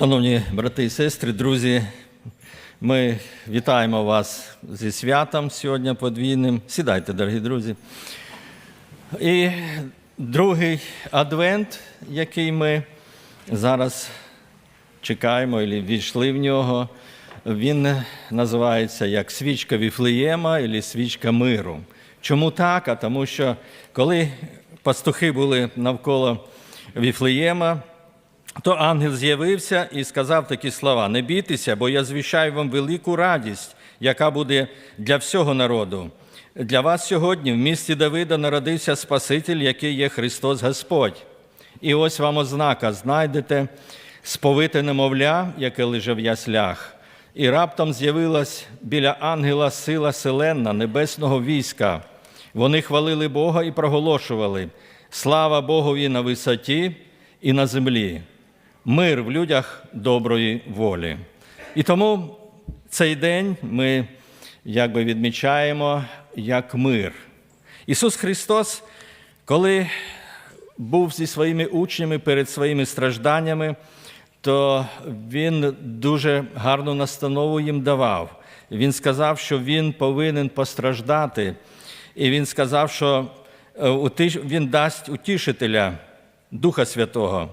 Шановні брати і сестри, друзі, ми вітаємо вас зі святом сьогодні подвійним. Сідайте, дорогі друзі. І другий адвент, який ми зараз чекаємо, і війшли в нього, він називається як свічка Віфлеєма або свічка миру. Чому так? А тому що коли пастухи були навколо Віфлеєма, то ангел з'явився і сказав такі слова: Не бійтеся, бо я звіщаю вам велику радість, яка буде для всього народу. Для вас сьогодні в місті Давида народився Спаситель, який є Христос Господь. І ось вам ознака: знайдете сповите немовля, яке лежав в яслях. І раптом з'явилась біля ангела сила селенна небесного війська. Вони хвалили Бога і проголошували: Слава Богові на висоті і на землі, мир в людях доброї волі. І тому цей день ми якби відмічаємо як мир. Ісус Христос, коли був зі своїми учнями перед своїми стражданнями, то Він дуже гарну настанову їм давав. Він сказав, що Він повинен постраждати, і Він сказав, що Він дасть утішителя Духа Святого,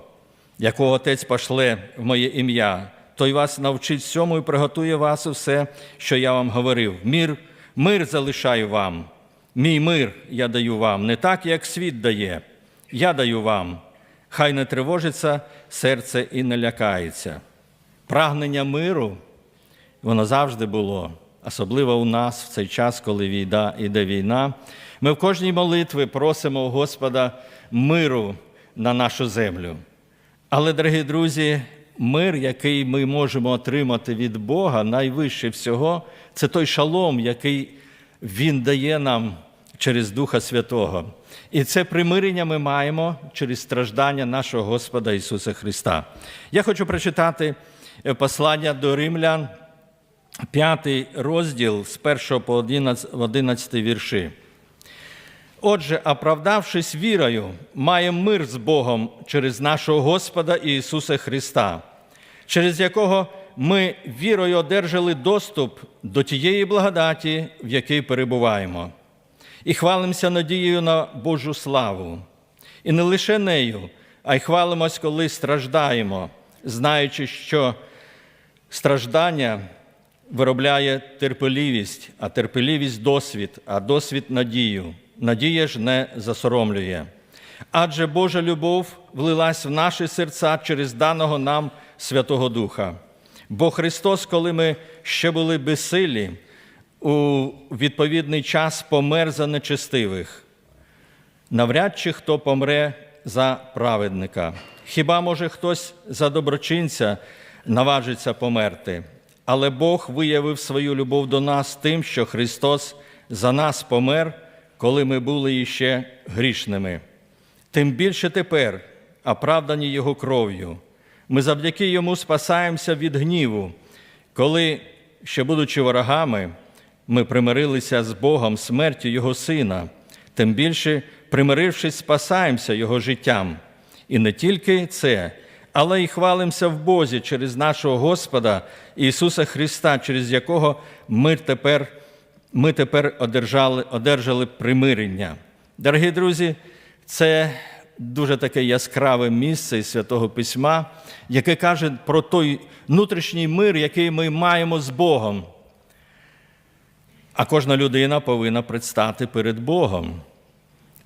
якого Отець пошле в моє ім'я, той вас навчить всьому і приготує вас все, що я вам говорив. Мир, мир залишаю вам, мій мир я даю вам, не так, як світ дає. Я даю вам. Хай не тривожиться серце і не лякається. Прагнення миру, воно завжди було, особливо у нас в цей час, коли війна іде війна. Ми в кожній молитві просимо у Господа миру на нашу землю. Але, дорогі друзі, мир, який ми можемо отримати від Бога, найвище всього, це той шалом, який Він дає нам через Духа Святого. І це примирення ми маємо через страждання нашого Господа Ісуса Христа. Я хочу прочитати послання до римлян, п'ятий розділ з 1 по 11 вірші. Отже, оправдавшись вірою, маємо мир з Богом через нашого Господа Ісуса Христа, через якого ми вірою одержали доступ до тієї благодаті, в якій перебуваємо, і хвалимося надією на Божу славу. І не лише нею, а й хвалимось, коли страждаємо, знаючи, що страждання виробляє терпеливість, а терпеливість досвід, а досвід надію. Надія ж не засоромлює. Адже Божа любов влилась в наші серця через даного нам Святого Духа. Бо Христос, коли ми ще були безсилі, у відповідний час помер за нечестивих. Навряд чи хто помре за праведника. Хіба може хтось за доброчинця наважиться померти? Але Бог виявив свою любов до нас тим, що Христос за нас помер коли ми були іще грішними. Тим більше тепер, оправдані Його кров'ю, ми завдяки Йому спасаємося від гніву, коли, ще будучи ворогами, ми примирилися з Богом смертю Його Сина, тим більше, примирившись, спасаємося Його життям. І не тільки це, але й хвалимося в Бозі через нашого Господа Ісуса Христа, через якого ми тепер ми тепер одержали, одержали примирення. Дорогі друзі, це дуже таке яскраве місце із Святого Письма, яке каже про той внутрішній мир, який ми маємо з Богом. А кожна людина повинна предстати перед Богом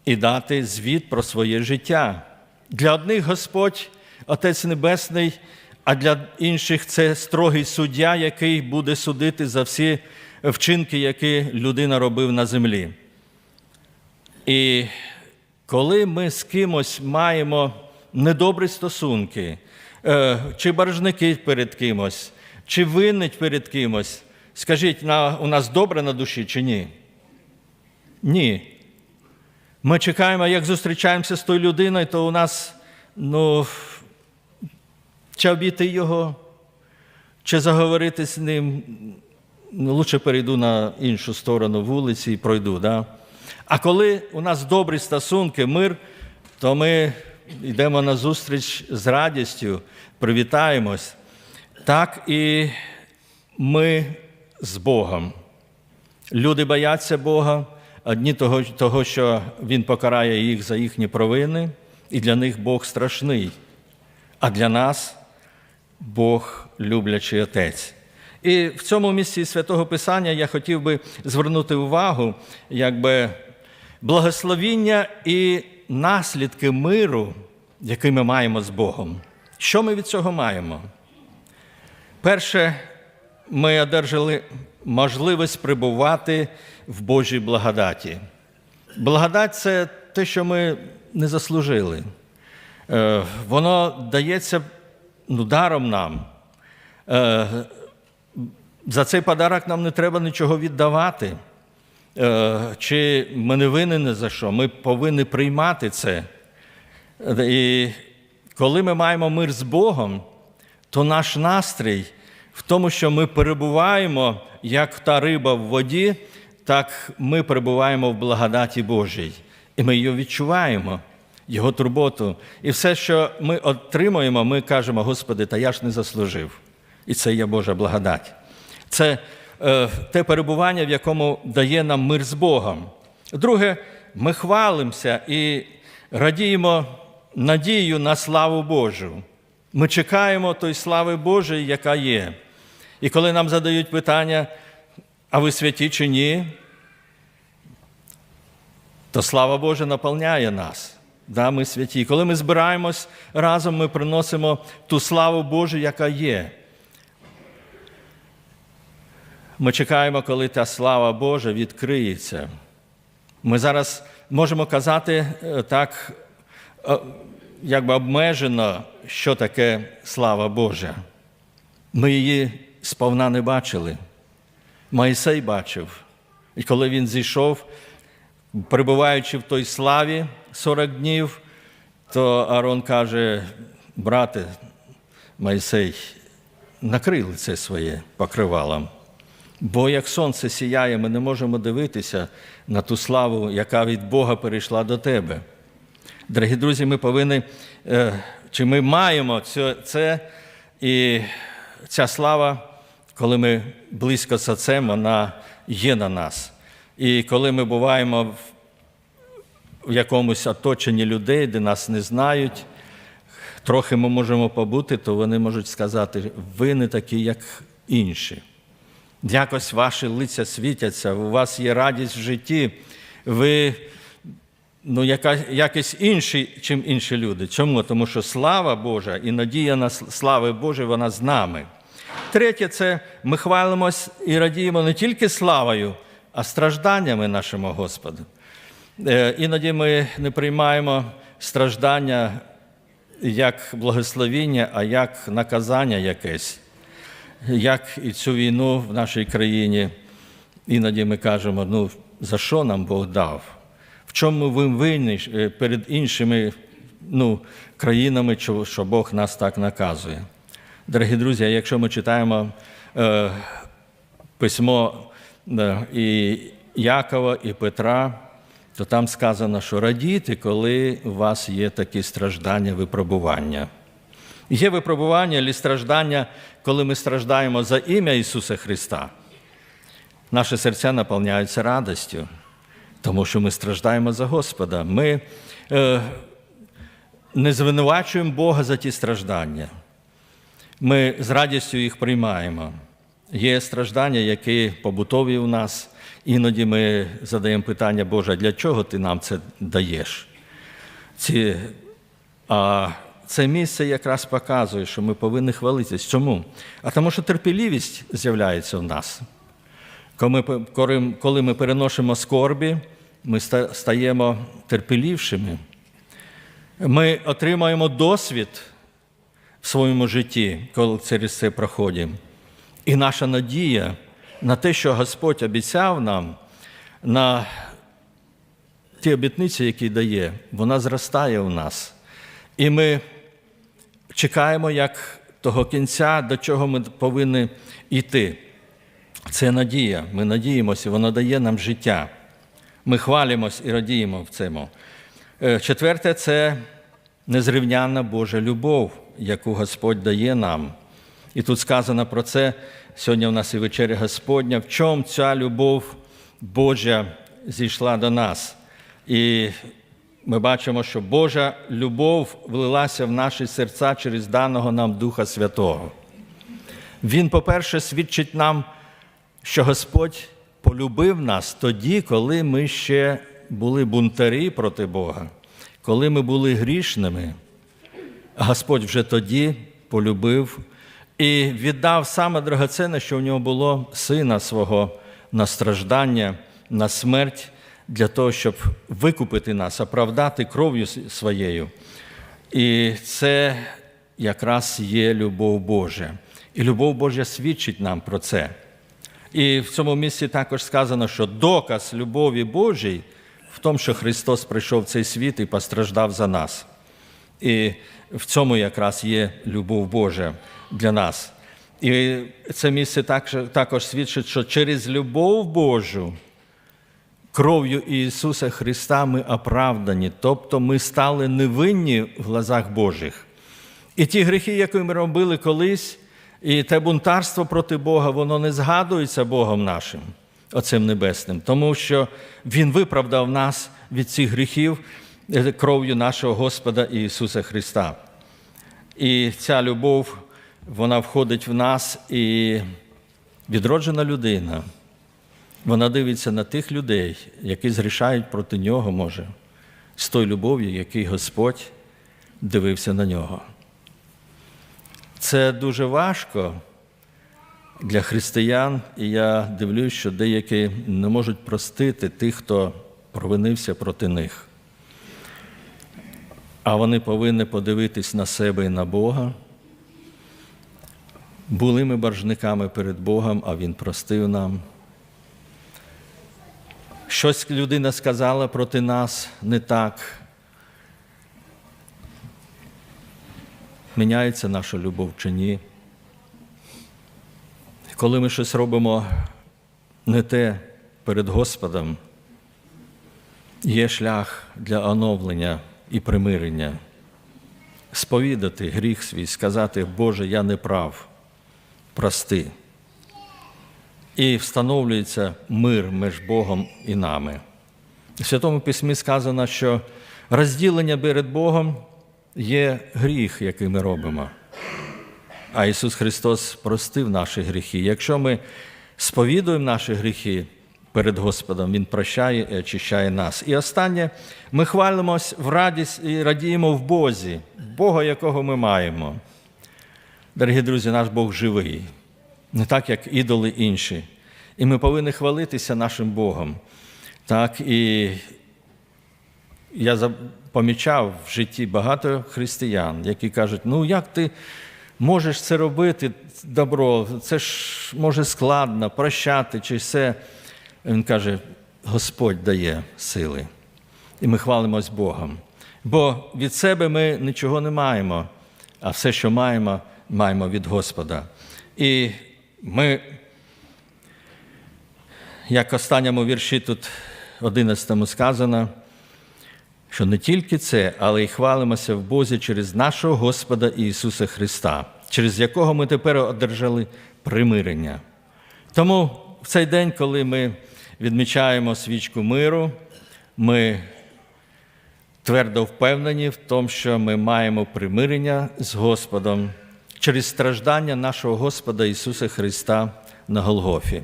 і дати звіт про своє життя. Для одних Господь, Отець Небесний, а для інших це строгий суддя, який буде судити за всі вчинки, які людина робив на землі. І коли ми з кимось маємо недобрі стосунки, е, чи боржники перед кимось, чи винить перед кимось, скажіть, у нас добре на душі чи ні? Ні. Ми чекаємо, як зустрічаємося з тою людиною, то у нас, ну, чи обійти його, чи заговорити з ним лучше перейду на іншу сторону вулиці і пройду. Да? А коли у нас добрі стосунки, мир, то ми йдемо на зустріч з радістю, привітаємось. так і ми з Богом. Люди бояться Бога, одні того, того, що Він покарає їх за їхні провини, і для них Бог страшний, а для нас Бог люблячий Отець. І в цьому місці святого Писання я хотів би звернути увагу, якби благословіння і наслідки миру, який ми маємо з Богом. Що ми від цього маємо? Перше, ми одержали можливість прибувати в Божій благодаті. Благодать це те, що ми не заслужили. Е, Воно дається ну, даром нам. За цей подарок нам не треба нічого віддавати. Е, Чи ми не винні за що? Ми повинні приймати це. І коли ми маємо мир з Богом, то наш настрій в тому, що ми перебуваємо, як та риба в воді, так ми перебуваємо в благодаті Божій. І ми її відчуваємо, Його турботу. І все, що ми отримуємо, ми кажемо, Господи, та я ж не заслужив. І це є Божа благодать. Це е, те перебування, в якому дає нам мир з Богом. Друге, ми хвалимося і радіємо надію на славу Божу. Ми чекаємо той слави Божої, яка є. І коли нам задають питання, а ви святі чи ні, то слава Божа наповняє нас. Да, ми святі. Коли ми збираємось разом, ми приносимо ту славу Божу, яка є. Ми чекаємо, коли та слава Божа відкриється. Ми зараз можемо казати е, так, е, якби обмежено, що таке слава Божа. Ми її сповна не бачили. Моїсей бачив. І коли він зійшов, перебуваючи в той славі 40 днів, то Арон каже: брате, Моїсей, накрий лице своє покривалом. Бо як сонце сіяє, ми не можемо дивитися на ту славу, яка від Бога перейшла до тебе. Дорогі друзі, ми повинні, е, чи ми маємо це, це і ця слава, коли ми близько з Отцем, вона є на нас. І коли ми буваємо в, в якомусь оточенні людей, де нас не знають, трохи ми можемо побути, то вони можуть сказати, ви не такі, як інші. Якось ваші лиця світяться, у вас є радість в житті, ви ну, яка, якось інші, чим інші люди. Чому? Тому що слава Божа і надія на слави Божої, вона з нами. Третє, це ми хвалимось і радіємо не тільки славою, а стражданнями нашому Господу. Е, Іноді ми не приймаємо страждання як благословіння, а як наказання якесь як і цю війну в нашій країні, іноді ми кажемо, ну за що нам Бог дав? В чому ви винні перед іншими ну, країнами, що Бог нас так наказує? Дорогі друзі, якщо ми читаємо е, письмо е, і Якова і Петра, то там сказано, що радіти, коли у вас є такі страждання, випробування. Є випробування і страждання, коли ми страждаємо за ім'я Ісуса Христа. Наші серця наповняються радістю, тому що ми страждаємо за Господа. Ми е, не звинувачуємо Бога за ті страждання. Ми з радістю їх приймаємо. Є страждання, які побутові у нас. Іноді ми задаємо питання, Боже, для чого ти нам це даєш? Ці, а це місце якраз показує, що ми повинні хвалитись. Чому? А тому, що терпеливість з'являється в нас. Коли ми переносимо скорбі, ми стаємо терпелівшими. Ми отримаємо досвід в своєму житті, коли через це проходимо. І наша надія на те, що Господь обіцяв нам, на ті обітниці, які дає, вона зростає в нас. І ми чекаємо як того кінця, до чого ми повинні йти. Це надія. Ми надіємося, воно дає нам життя. Ми хвалимось і радіємо в цьому. Е, четверте це незрівнянна Божа любов, яку Господь дає нам. І тут сказано про це. Сьогодні у нас і вечеря Господня. В чому ця любов Божа зійшла до нас? І ми бачимо, що Божа любов влилася в наші серця через даного нам Духа Святого. Він, по-перше, свідчить нам, що Господь полюбив нас тоді, коли ми ще були бунтарі проти Бога, коли ми були грішними. Господь вже тоді полюбив і віддав саме драгоценне, що в нього було сина свого на страждання, на смерть, для того, щоб викупити нас, оправдати кров'ю своєю. І це якраз є любов Божа. І любов Божа свідчить нам про це. І в цьому місці також сказано, що доказ любові Божій в тому, що Христос прийшов в цей світ і постраждав за нас. І в цьому якраз є любов Божа для нас. І це місце також, свідчить, що через любов Божу, кров'ю Ісуса Христа ми оправдані, тобто ми стали невинні в глазах Божих. І ті гріхи, які ми робили колись, і те бунтарство проти Бога, воно не згадується Богом нашим, Отцем Небесним, тому що Він виправдав нас від цих гріхів е, кров'ю нашого Господа Ісуса Христа. І ця любов, вона входить в нас, і відроджена людина, вона дивиться на тих людей, які зрішають проти нього, може, з тою любов'ю, який Господь дивився на нього. Це дуже важко для християн, і я дивлюсь, що деякі не можуть простити тих, хто провинився проти них. А вони повинні подивитись на себе і на Бога. Були ми боржниками перед Богом, а Він простив нам. Щось людина сказала проти нас не так. Міняється наша любов чи ні. Коли ми щось робимо не те перед Господом, є шлях для оновлення і примирення, сповідати гріх свій, сказати, Боже, я не прав, прости. І встановлюється мир між Богом і нами. В Святому Письмі сказано, що розділення перед Богом є гріх, який ми робимо. А Ісус Христос простив наші гріхи. Якщо ми сповідуємо наші гріхи перед Господом, Він прощає і очищає нас. І останнє, ми хвалимось в радість і радіємо в Бозі, Бога, якого ми маємо. Дорогі друзі, наш Бог живий, не так, як ідоли інші. І ми повинні хвалитися нашим Богом. Так, і я помічав в житті багато християн, які кажуть, ну як ти можеш це робити, добро, це ж може складно, прощати чи все. Він каже, Господь дає сили. І ми хвалимось Богом. Бо від себе ми нічого не маємо, а все, що маємо, маємо від Господа. І ми, як в останньому вірші тут 11 сказано, що не тільки це, але й хвалимося в Бозі через нашого Господа Ісуса Христа, через якого ми тепер одержали примирення. Тому в цей день, коли ми відмічаємо свічку миру, ми твердо впевнені в тому, що ми маємо примирення з Господом через страждання нашого Господа Ісуса Христа на Голгофі.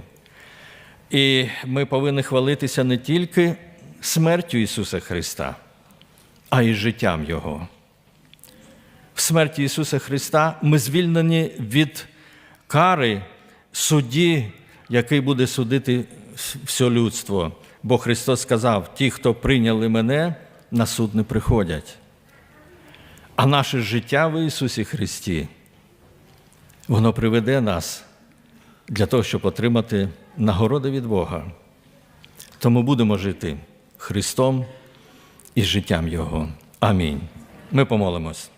І ми повинні хвалитися не тільки смертю Ісуса Христа а й життям Його. В смерті Ісуса Христа ми звільнені від кари судді, який буде судити все людство. Бо Христос сказав: ті, хто прийняли мене, на суд не приходять. А наше життя в Ісусі Христі, воно приведе нас для того, щоб отримати нагороди від Бога. Тому будемо жити Христом і життям Його. Амінь. Ми помолимось.